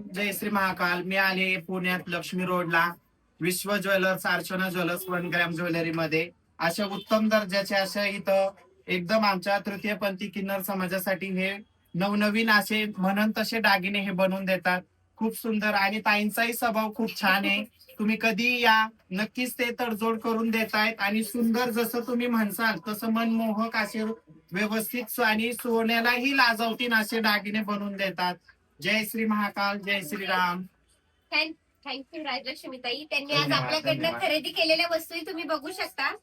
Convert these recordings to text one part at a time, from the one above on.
जय श्री महाकाल मी आले पुण्यात लक्ष्मी रोडला Vishwa jewellers Archana jewellers one gram jewellery मध्ये. अशा उत्तम दर्जाचे अशा इथं एकदम आमच्या तृतीय पंथी किन्नर समाजासाठी हे नवनवीन असे म्हणून तसे दागिने हे बनवून देतात. खूप सुंदर आणि ताईंचाही स्वभाव खूप छान आहे. तुम्ही कधी या नक्कीच ते तडजोड करून देतायत आणि सुंदर जसं तुम्ही म्हणसाल तसं मनमोहक असे व्यवस्थित आणि सोन्यालाही लाजवतील असे दागिने बनवून देतात. जय श्री महाकाल जय श्रीराम थँक्यू राजलक्ष्मी ताई त्यांनी आज धन्यवाद, आपल्याकडनं धन्यवाद. खरेदी केलेल्या वस्तूही तुम्ही बघू शकता.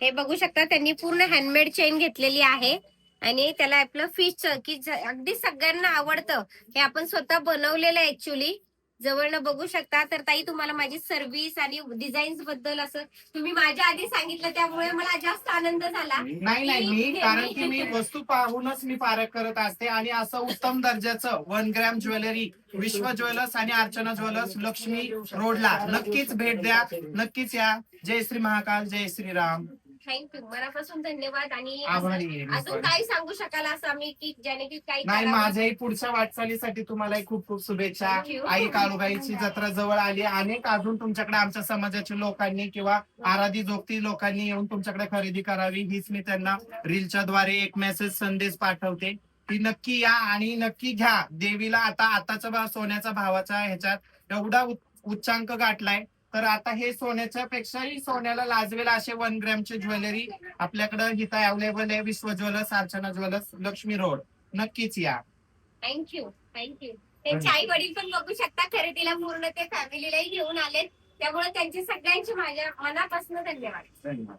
हे बघू शकता त्यांनी पूर्ण हँडमेड चेन घेतलेली आहे. आणि त्याला आपलं फिश की ज- अगदी सगळ्यांना आवडतं. हे आपण स्वतः बनवलेलं आहे ऍक्च्युली जवळनं बघू शकता तर ताई तुम्हाला माझी सर्व्हिस आणि डिझाईन्सबद्दल असं तुम्ही माझ्या आधी सांगितलं त्यामुळे मला जास्त आनंद झाला. नाही नाही मी कारण की मी वस्तू पाहूनच मी पारख करत असते आणि असं उत्तम दर्जाचं one gram jewellery Vishwa jewellers आणि अर्चना ज्वेलर्स लक्ष्मी रोडला नक्कीच भेट द्या. नक्कीच या. जय श्री महाकाल जय श्रीराम थँक्यू मनापासून धन्यवाद. आणि आभारी आहे मी अजून. काय सांगू शकाल असं आम्ही की ज्याने की काही नाही करावं? माझ्याही पुढच्या वाटचालीसाठी तुम्हालाही खूप खूप शुभेच्छा. Thank you. आई काळूबाईची जत्रा जवळ आली. अनेक अजून तुमच्याकडे आमच्या समाजाच्या लोकांनी किंवा आराधी जोगती लोकांनी येऊन तुमच्याकडे खरेदी करावी. हीच मी त्यांना रीलच्या द्वारे एक मेसेज संदेश पाठवते. की नक्की या आणि नक्की घ्या. देवीला आता आताच्या भा- सोन्याच्या भावाच्या ह्याच्यात एवढा उच्च- उच्चांक गाठलाय. तर आता हे सोन्याच्या पेक्षाही सोन्याला लाजवेल असे वन ग्रॅमचे ज्वेलरी आपल्याकडे इथं अवेलेबल आहे Vishwa jewellers Archana jewellers Lakshmi road. नक्कीच या. थँक्यू थँक्यू त्यांचे आई वडील पण बघू शकता खरेदीला पूर्ण ते फॅमिलीलाही घेऊन आलेत. त्यामुळे त्यांचे सगळ्यांचे माझ्या मनापासून धन्यवाद. धन्यवाद.